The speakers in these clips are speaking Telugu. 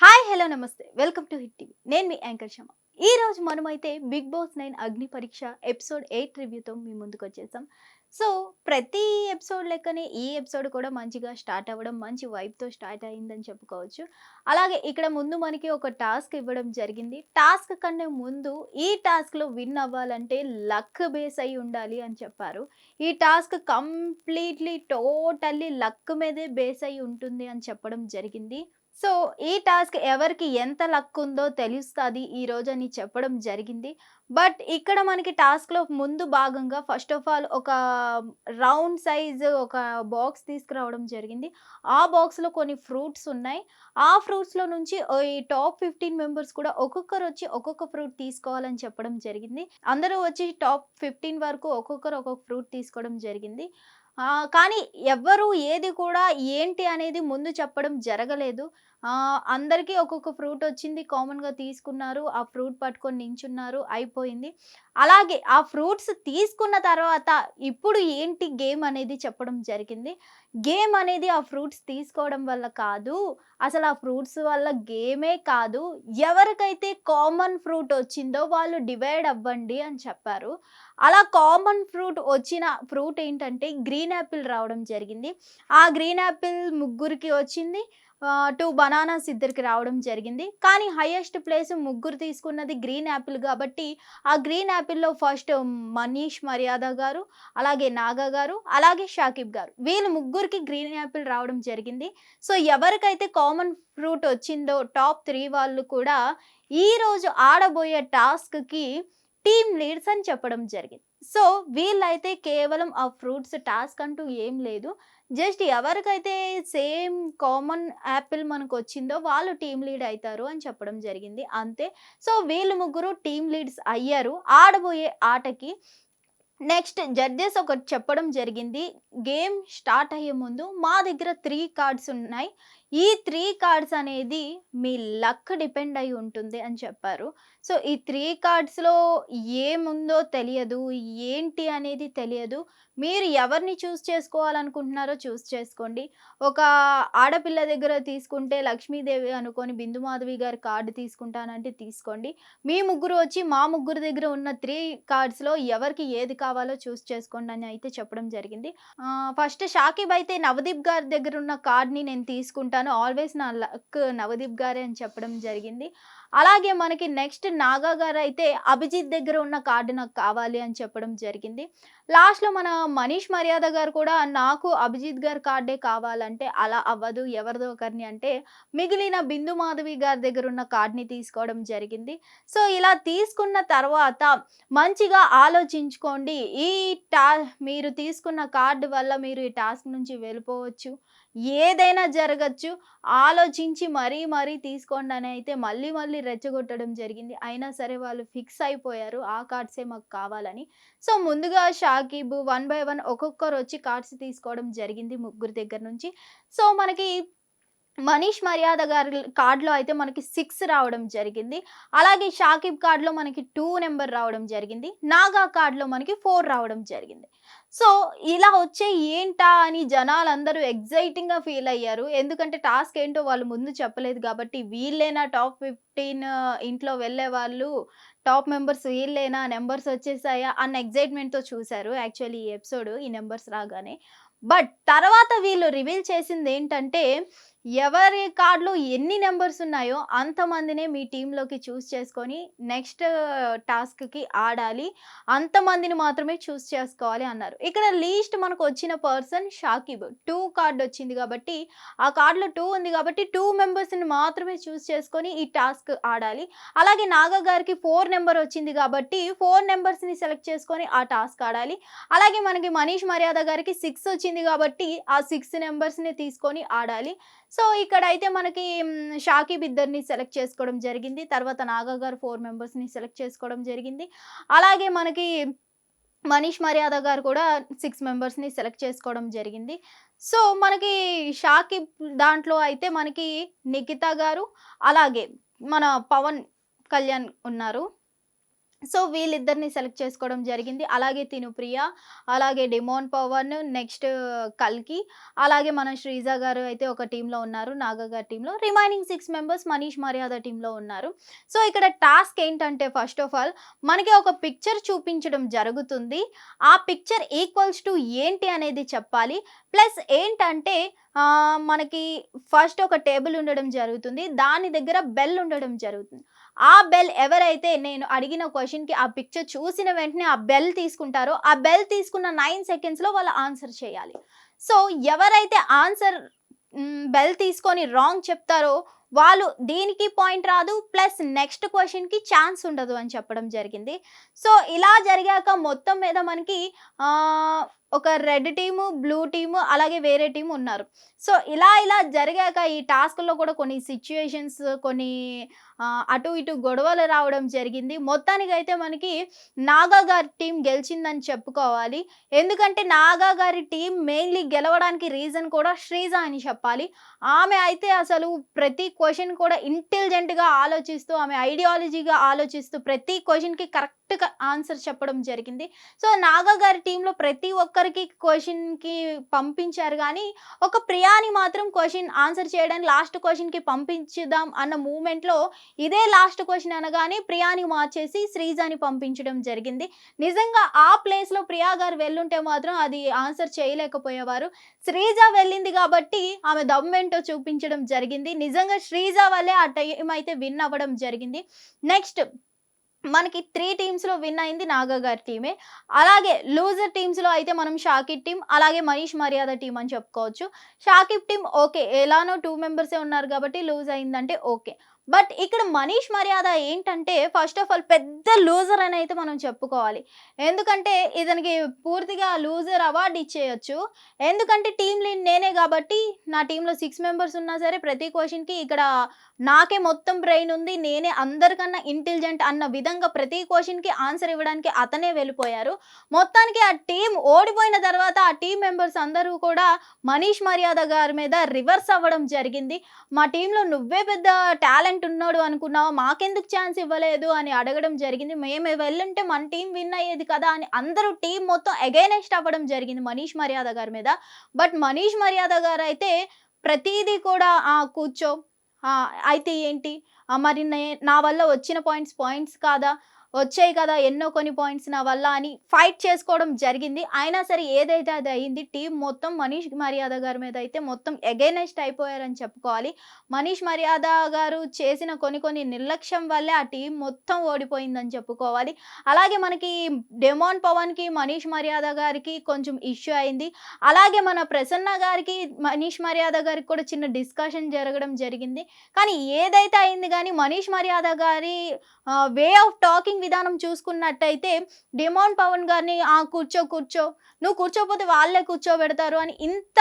హాయ్ హలో నమస్తే. Welcome to hit TV. నేను మీ యాంకర్ శమ ఈ రోజు మనమైతే బిగ్ బాస్ నైన్ అగ్ని పరీక్ష ఎపిసోడ్ ఎయిట్ రివ్యూతో మీ ముందుకు వచ్చేసాం. సో ప్రతి ఎపిసోడ్ లెక్కనే ఈ ఎపిసోడ్ కూడా మంచిగా స్టార్ట్ అవ్వడం మంచి వైబ్తో స్టార్ట్ అయిందని చెప్పుకోవచ్చు. అలాగే ఇక్కడ ముందు మనకి ఒక టాస్క్ ఇవ్వడం జరిగింది. టాస్క్ కన్నా ముందు ఈ టాస్క్లో విన్ అవ్వాలంటే లక్ బేస్ అయి ఉండాలి అని చెప్పారు. ఈ టాస్క్ కంప్లీట్లీ టోటల్లీ లక్ మీదే బేస్ అయి ఉంటుంది అని చెప్పడం జరిగింది. సో ఈ టాస్క్ ఎవరికి ఎంత లక్ ఉందో తెలుస్తుంది ఈ రోజు అని చెప్పడం జరిగింది. బట్ ఇక్కడ మనకి టాస్క్లో ముందు భాగంగా ఫస్ట్ ఆఫ్ ఆల్ ఒక రౌండ్ సైజ్ ఒక బాక్స్ తీసుకురావడం జరిగింది. ఆ బాక్స్లో కొన్ని ఫ్రూట్స్ ఉన్నాయి. ఆ ఫ్రూట్స్లో నుంచి ఓ ఈ టాప్ ఫిఫ్టీన్ మెంబర్స్ కూడా ఒక్కొక్కరు వచ్చి ఒక్కొక్క ఫ్రూట్ తీసుకోవాలని చెప్పడం జరిగింది. అందరూ వచ్చి టాప్ ఫిఫ్టీన్ వరకు ఒక్కొక్కరు ఒక్కొక్క ఫ్రూట్ తీసుకోవడం జరిగింది. కానీ ఎవ్వరు ఏది కూడా ఏంటి అనేది ముందు చెప్పడం జరగలేదు. అందరికీ ఒక్కొక్క ఫ్రూట్ వచ్చింది కామన్గా తీసుకున్నారు ఆ ఫ్రూట్ పట్టుకొని నించున్నారు అయిపోయింది. అలాగే ఆ ఫ్రూట్స్ తీసుకున్న తర్వాత ఇప్పుడు ఏంటి గేమ్ అనేది చెప్పడం జరిగింది. గేమ్ అనేది ఆ ఫ్రూట్స్ తీసుకోవడం వల్ల కాదు అసలు ఆ ఫ్రూట్స్ వల్ల గేమే కాదు ఎవరికైతే కామన్ ఫ్రూట్ వచ్చిందో వాళ్ళు డివైడ్ అవ్వండి అని చెప్పారు. అలా కామన్ ఫ్రూట్ వచ్చిన ఫ్రూట్ ఏంటంటే గ్రీన్ యాపిల్ రావడం జరిగింది. ఆ గ్రీన్ యాపిల్ ముగ్గురికి వచ్చింది. టూ బనానాస్ ఇద్దరికి రావడం జరిగింది. కానీ హైయెస్ట్ ప్లేస్ ముగ్గురు తీసుకున్నది గ్రీన్ యాపిల్ కాబట్టి ఆ గ్రీన్ యాపిల్లో ఫస్ట్ మనీష్ మర్యాద గారు అలాగే నాగా గారు అలాగే షాకిబ్ గారు. వీళ్ళు ముగ్గురికి గ్రీన్ యాపిల్ రావడం జరిగింది. సో ఎవరికైతే కామన్ ఫ్రూట్ వచ్చిందో టాప్ త్రీ వాళ్ళు కూడా ఈరోజు ఆడబోయే టాస్క్కి టీమ్ లీడ్స్ అని చెప్పడం జరిగింది. సో వీళ్ళైతే కేవలం ఆ ఫ్రూట్స్ టాస్క్ అంటూ ఏం లేదు. జస్ట్ ఎవరికైతే సేమ్ కామన్ యాపిల్ మనకు వచ్చిందో వాళ్ళు టీమ్ లీడ్ అవుతారు అని చెప్పడం జరిగింది. అంతే. సో వీళ్ళు ముగ్గురు టీమ్ లీడ్స్ అయ్యారు. ఆడబోయే ఆటకి నెక్స్ట్ జడ్జెస్ ఒకటి చెప్పడం జరిగింది. గేమ్ స్టార్ట్ అయ్యే ముందు మా దగ్గర త్రీ కార్డ్స్ ఉన్నాయి. ఈ త్రీ కార్డ్స్ అనేది మీ లక్ డిపెండ్ అయి ఉంటుంది అని చెప్పారు. సో ఈ త్రీ కార్డ్స్లో ఏముందో తెలియదు ఏంటి అనేది తెలియదు. మీరు ఎవరిని చూస్ చేసుకోవాలనుకుంటున్నారో చూస్ చేసుకోండి. ఒక ఆడపిల్ల దగ్గర తీసుకుంటే లక్ష్మీదేవి అనుకొని బిందు మాధవి గారి కార్డు తీసుకుంటానంటే తీసుకోండి. మీ ముగ్గురు వచ్చి మా ముగ్గురు దగ్గర ఉన్న త్రీ కార్డ్స్లో ఎవరికి ఏది కావాలో చూస్ చేసుకోండి అని అయితే చెప్పడం జరిగింది. ఫస్ట్ షాకిబ్ అయితే నవదీప్ గారి దగ్గర ఉన్న కార్డ్ని నేను తీసుకుంటాను ఆల్వేస్ నా లక్ నవదీప్ గారే అని చెప్పడం జరిగింది. అలాగే మనకి నెక్స్ట్ నాగా గారు అయితే అభిజిత్ దగ్గర ఉన్న కార్డు నాకు కావాలి అని చెప్పడం జరిగింది. లాస్ట్లో మన మనీష్ మర్యాద గారు కూడా నాకు అభిజిత్ గారి కార్డే కావాలంటే అలా అవ్వదు ఎవరిదో ఒకరిని అంటే మిగిలిన బిందు మాధవి గారి దగ్గర ఉన్న కార్డ్ని తీసుకోవడం జరిగింది. సో ఇలా తీసుకున్న తర్వాత మంచిగా ఆలోచించుకోండి. ఈ టా మీరు తీసుకున్న కార్డు వల్ల మీరు ఈ టాస్క్ నుంచి వెళ్ళిపోవచ్చు. ఏదైనా జరగచ్చు. ఆలోచించి మరీ మరీ తీసుకోండి అని అయితే మళ్ళీ మళ్ళీ రెచ్చగొట్టడం జరిగింది. అయినా సరే వాళ్ళు ఫిక్స్ అయిపోయారు. ఆ కార్డ్సే మాకు కావాలని. సో ముందుగా షాకిబ్ వన్ బై వన్ ఒక్కొక్కరు వచ్చి కార్డ్స్ తీసుకోవడం జరిగింది ముగ్గురు దగ్గర నుంచి. సో మనకి మనీష్ మర్యాద గారి కార్డులో అయితే మనకి సిక్స్ రావడం జరిగింది. అలాగే షాకిబ్ కార్డులో మనకి టూ నెంబర్ రావడం జరిగింది. నాగా కార్డులో మనకి ఫోర్ రావడం జరిగింది. సో ఇలా వచ్చే ఏంటా అని జనాలందరూ ఎగ్జైటింగ్గా ఫీల్ అయ్యారు. ఎందుకంటే టాస్క్ ఏంటో వాళ్ళు ముందు చెప్పలేదు కాబట్టి వీళ్ళేనా టాప్ ఫిఫ్టీన్ ఇంట్లో వెళ్ళే వాళ్ళు టాప్ మెంబర్స్ వీళ్ళేనా నెంబర్స్ వచ్చేసాయా అన్న ఎగ్జైట్మెంట్తో చూశారు యాక్చువల్లీ ఈ ఎపిసోడ్ ఈ నెంబర్స్ రాగానే. బట్ తర్వాత వీళ్ళు రివీల్ చేసింది ఏంటంటే ఎవరి కార్డులో ఎన్ని నెంబర్స్ ఉన్నాయో అంతమందినే మీ టీంలోకి చూస్ చేసుకొని నెక్స్ట్ టాస్క్కి ఆడాలి. అంతమందిని మాత్రమే చూస్ చేసుకోవాలి అన్నారు. ఇక్కడ లీస్ట్ మనకు వచ్చిన పర్సన్ షాకిబ్. టూ కార్డ్ వచ్చింది కాబట్టి ఆ కార్డులో టూ ఉంది కాబట్టి టూ మెంబర్స్ని మాత్రమే చూస్ చేసుకొని ఈ టాస్క్ ఆడాలి. అలాగే నాగా గారికి ఫోర్ నెంబర్ వచ్చింది కాబట్టి ఫోర్ నెంబర్స్ని సెలెక్ట్ చేసుకొని ఆ టాస్క్ ఆడాలి. అలాగే మనకి మనీష్ మర్యాద గారికి సిక్స్ వచ్చింది కాబట్టి ఆ సిక్స్ నెంబర్స్ని తీసుకొని ఆడాలి. సో ఇక్కడ అయితే మనకి మ్, షాకిబ్ ఇద్దరిని సెలెక్ట్ చేసుకోవడం జరిగింది. తర్వాత నాగా గారు ఫోర్ మెంబర్స్ని సెలెక్ట్ చేసుకోవడం జరిగింది. అలాగే మనకి మనీష్ మర్యాద గారు కూడా సిక్స్ మెంబర్స్ని సెలెక్ట్ చేసుకోవడం జరిగింది. సో మనకి షాకిబ్ దాంట్లో అయితే మనకి నిఖిత గారు అలాగే మన పవన్ కళ్యాణ్ ఉన్నారు. సో వీళ్ళిద్దరిని సెలెక్ట్ చేసుకోవడం జరిగింది. అలాగే తినుప్రియ అలాగే డిమోన్ పవన్ నెక్స్ట్ కల్కి అలాగే మన శ్రీజ గారు అయితే ఒక టీంలో ఉన్నారు. నాగ గారి టీంలో. రిమైనింగ్ సిక్స్ మెంబర్స్ మనీష్ మర్యాద టీంలో ఉన్నారు. సో ఇక్కడ టాస్క్ ఏంటంటే ఫస్ట్ ఆఫ్ ఆల్ మనకి ఒక పిక్చర్ చూపించడం జరుగుతుంది. ఆ పిక్చర్ ఈక్వల్స్ టు ఏంటి అనేది చెప్పాలి. ప్లస్ ఏంటంటే మనకి ఫస్ట్ ఒక టేబుల్ ఉండడం జరుగుతుంది. దాని దగ్గర బెల్ ఉండడం జరుగుతుంది. ఆ బెల్ ఎవరైతే నేను అడిగిన క్వశ్చన్కి ఆ పిక్చర్ చూసిన వెంటనే ఆ బెల్ తీసుకుంటారో ఆ బెల్ తీసుకున్న నైన్ సెకండ్స్లో వాళ్ళు ఆన్సర్ చేయాలి. సో ఎవరైతే ఆన్సర్ బెల్ తీసుకొని రాంగ్ చెప్తారో వాళ్ళు దీనికి పాయింట్ రాదు ప్లస్ నెక్స్ట్ క్వశ్చన్కి ఛాన్స్ ఉండదు అని చెప్పడం జరిగింది. సో ఇలా జరిగాక మొత్తం మీద మనకి ఒక రెడ్ టీము బ్లూ టీము అలాగే వేరే టీము ఉన్నారు. సో ఇలా ఇలా జరిగాక ఈ టాస్క్లో కూడా కొన్ని సిచ్యుయేషన్స్ కొన్ని అటు ఇటు గొడవలు రావడం జరిగింది. మొత్తానికి అయితే మనకి నాగా గారి టీం గెలిచిందని చెప్పుకోవాలి. ఎందుకంటే నాగా గారి టీం మెయిన్లీ గెలవడానికి రీజన్ కూడా శ్రీజ అని చెప్పాలి. ఆమె అయితే అసలు ప్రతి క్వశ్చన్ కూడా ఇంటెలిజెంట్గా ఆలోచిస్తూ ఆమె ఐడియాలజీగా ఆలోచిస్తూ ప్రతి క్వశ్చన్కి కరెక్ట్గా ఆన్సర్ చెప్పడం జరిగింది. సో నాగా గారి టీంలో ప్రతి ఒక్కరికి క్వశ్చన్కి పంపించారు కానీ ఒక ప్రియాని మాత్రం క్వశ్చన్ ఆన్సర్ చేయడానికి లాస్ట్ క్వశ్చన్కి పంపించుదాం అన్న మూమెంట్లో ఇదే లాస్ట్ క్వశ్చన్ అనగానే ప్రియాని మార్చేసి శ్రీజాని పంపించడం జరిగింది. నిజంగా ఆ ప్లేస్లో ప్రియా గారు వెళ్ళుంటే మాత్రం అది ఆన్సర్ చేయలేకపోయేవారు. శ్రీజ వెళ్ళింది కాబట్టి ఆమె దమ్మేంటో చూపించడం జరిగింది. నిజంగా శ్రీజ వల్లే ఆ టైం అయితే విన్ అవ్వడం జరిగింది. నెక్స్ట్ మనకి త్రీ టీమ్స్లో విన్ అయింది నాగా గారి టీమే అలాగే లూజర్ టీమ్స్లో అయితే మనం షాకిబ్ టీం అలాగే మనీష్ మర్యాద టీం అని చెప్పుకోవచ్చు. షాకిబ్ టీం ఓకే ఎలానో టూ మెంబర్సే ఉన్నారు కాబట్టి లూజ్ అయిందంటే ఓకే బట్ ఇక్కడ మనీష్ మర్యాద ఏంటంటే ఫస్ట్ ఆఫ్ ఆల్ పెద్ద లూజర్ అని అయితే మనం చెప్పుకోవాలి. ఎందుకంటే ఇతనికి పూర్తిగా లూజర్ అవార్డు ఇచ్చేయచ్చు. ఎందుకంటే టీం లీడ్ నేనే కాబట్టి నా టీంలో సిక్స్ మెంబర్స్ ఉన్నా సరే ప్రతి క్వశ్చన్కి ఇక్కడ నాకే మొత్తం బ్రెయిన్ ఉంది. నేనే అందరికన్నా ఇంటెలిజెంట్ అన్న విధంగా ప్రతి క్వశ్చన్కి ఆన్సర్ ఇవ్వడానికి అతనే వెళ్ళిపోయారు. మొత్తానికి ఆ టీం ఓడిపోయిన తర్వాత ఆ టీం మెంబర్స్ అందరూ కూడా మనీష్ మర్యాద గారి మీద రివర్స్ అవ్వడం జరిగింది. మా టీంలో నువ్వే పెద్ద టాలెంట్ ఉన్నాడు అనుకున్నావు? మాకెందుకు ఛాన్స్ ఇవ్వలేదు అని అడగడం జరిగింది. మేము వెళ్ళుంటే మన టీం విన్ అయ్యేది కదా అని అందరూ టీం మొత్తం అగైనెస్ట్ అవ్వడం జరిగింది మనీష్ మర్యాద గారి మీద. బట్ మనీష్ మర్యాద గారు అయితే ప్రతిదీ కూడా "ఆ, కూర్చో. అయితే ఏంటి? మరి నా వల్ల వచ్చిన పాయింట్స్ పాయింట్స్ కాదా? వచ్చాయి కదా ఎన్నో కొన్ని పాయింట్స్ నా వల్ల అని ఫైట్ చేసుకోవడం జరిగింది. అయినా సరే ఏదైతే అది అయింది టీం మొత్తం మనీష్ మర్యాద గారి మీద అయితే మొత్తం ఎగైనెస్ట్ అయిపోయారని చెప్పుకోవాలి. మనీష్ మర్యాద గారు చేసిన కొన్ని కొన్ని నిర్లక్ష్యం వల్లే ఆ టీం మొత్తం ఓడిపోయిందని చెప్పుకోవాలి. అలాగే మనకి డెమోన్ పవన్కి మనీష్ మర్యాద గారికి కొంచెం ఇష్యూ అయింది. అలాగే మన ప్రసన్న గారికి మనీష్ మర్యాద గారికి కూడా చిన్న డిస్కషన్ జరగడం జరిగింది. కానీ ఏదైతే అయింది కానీ మనీష్ మర్యాద గారి వే ఆఫ్ టాకింగ్ విధానం చూసుకున్నట్టయితే డిమాండ్ పవన్ గారిని "ఆ, కూర్చో కూర్చో. నువ్వు కూర్చోపోతే వాళ్ళే కూర్చోబెడతారు అని ఇంత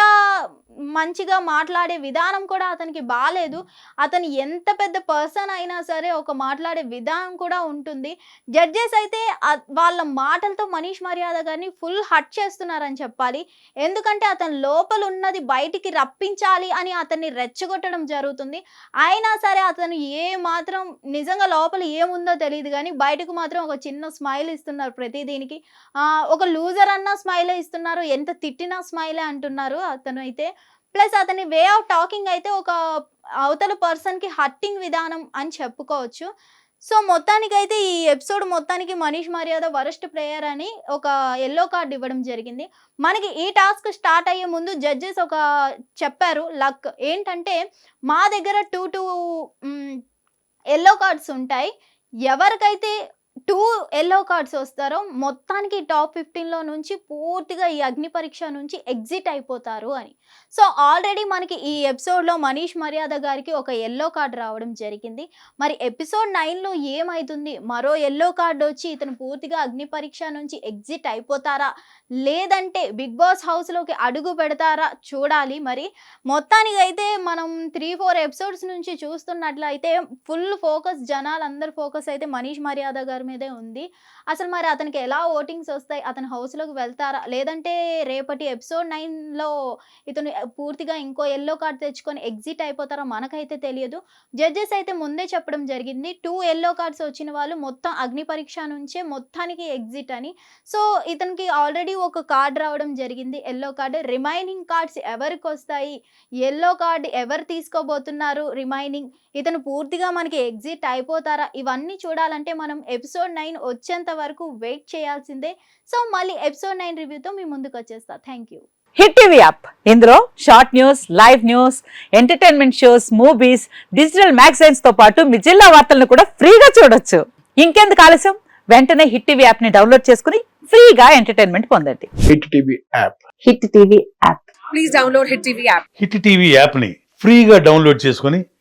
మంచిగా మాట్లాడే విధానం కూడా అతనికి బాగాలేదు అతను ఎంత పెద్ద పర్సన్ అయినా సరే ఒక మాట్లాడే విధానం కూడా ఉంటుంది. జడ్జెస్ అయితే వాళ్ళ మాటలతో మనీష్ మర్యాద గారిని ఫుల్ హట్ చేస్తున్నారని చెప్పాలి. ఎందుకంటే అతను లోపల ఉన్నది బయటికి రప్పించాలి అని అతన్ని రెచ్చగొట్టడం జరుగుతుంది. అయినా సరే అతను ఏ మాత్రం నిజంగా లోపల ఏముందో తెలియదు కానీ బయటకు మాత్రం ఒక చిన్న స్మైల్ ఇస్తున్నారు ప్రతి దీనికి. ఒక లూజర్ అన్న స్మైలే ఇస్తున్నారు. ఎంత తిట్టినా స్మైలే అంటున్నారు అతను అయితే. ప్లస్ అతని వే ఆఫ్ టాకింగ్ అయితే ఒక అవతల పర్సన్కి హట్టింగ్ విధానం అని చెప్పుకోవచ్చు. సో మొత్తానికైతే ఈ ఎపిసోడ్ మొత్తానికి మనీష్ మర్యాద వరస్ట్ ప్లేయర్ అని ఒక ఎల్లో కార్డ్ ఇవ్వడం జరిగింది. మనకి ఈ టాస్క్ స్టార్ట్ అయ్యే ముందు జడ్జెస్ ఒక చెప్పారు లక్ ఏంటంటే మా దగ్గర టూ టూ ఎల్లో కార్డ్స్ ఉంటాయి. ఎవరికైతే టూ ఎల్లో కార్డ్స్ వస్తారో మొత్తానికి టాప్ ఫిఫ్టీన్లో నుంచి పూర్తిగా ఈ అగ్ని పరీక్ష నుంచి ఎగ్జిట్ అయిపోతారు అని. సో ఆల్రెడీ మనకి ఈ ఎపిసోడ్లో మనీష్ మర్యాద గారికి ఒక ఎల్లో కార్డ్ రావడం జరిగింది. మరి ఎపిసోడ్ నైన్లో ఏమవుతుంది మరో ఎల్లో కార్డ్ వచ్చి ఇతను పూర్తిగా అగ్ని పరీక్ష నుంచి ఎగ్జిట్ అయిపోతారా? లేదంటే బిగ్ బాస్ హౌస్లోకి అడుగు పెడతారా? చూడాలి మరి. మొత్తానికి అయితే మనం త్రీ ఫోర్ ఎపిసోడ్స్ నుంచి చూస్తున్నట్లయితే ఫుల్ ఫోకస్ జనాలందరి ఫోకస్ అయితే మనీష్ మర్యాద గారు మీదే ఉంది. అసలు మరి అతనికి ఎలా ఓటింగ్స్ వస్తాయి? అతను హౌస్లోకి వెళ్తారా? లేదంటే రేపటి ఎపిసోడ్ నైన్లో ఇతను పూర్తిగా ఇంకో ఎల్లో కార్డ్ తెచ్చుకొని ఎగ్జిట్ అయిపోతారా మనకైతే తెలియదు. జడ్జెస్ అయితే ముందే చెప్పడం జరిగింది. టూ ఎల్లో కార్డ్స్ వచ్చిన వాళ్ళు మొత్తం అగ్ని పరీక్ష నుంచే మొత్తానికి ఎగ్జిట్ అని. సో ఇతనికి ఆల్రెడీ ఒక కార్డ్ రావడం జరిగింది. Yellow card. రిమైనింగ్ కార్డ్స్ ఎవరికి వస్తాయి? ఎల్లో కార్డ్ ఎవరు తీసుకోబోతున్నారు? రిమైనింగ్. ఇతను పూర్తిగా మనకి ఎగ్జిట్ అయిపోతారా? ఇవన్నీ చూడాలంటే మనం ఎపిసోడ్ నైన్ వచ్చేంత వరకు వెయిట్ చేయాల్సిందే. సో మళ్ళీ ఎపిసోడ్ నైన్ రివ్యూతో మీ ముందుకు వచ్చేస్తా thank you hit TV app. ఇందులో short news live news entertainment shows movies digital మ్యాగజైన్స్తో పాటు మీ జిల్లా వార్తలను కూడా ఫ్రీగా చూడొచ్చు. ఇంకెందుకు ఆలస్యం? వెంటనే హిట్ టీవీ యాప్ని డౌన్లోడ్ చేసుకుని ఫ్రీగా ఎంటర్టైన్మెంట్ పొందండి. Hit TV app. Hit TV app. Please download Hit TV app. Hit TV యాప్ని ఫ్రీగా డౌన్లోడ్ చేసుకొని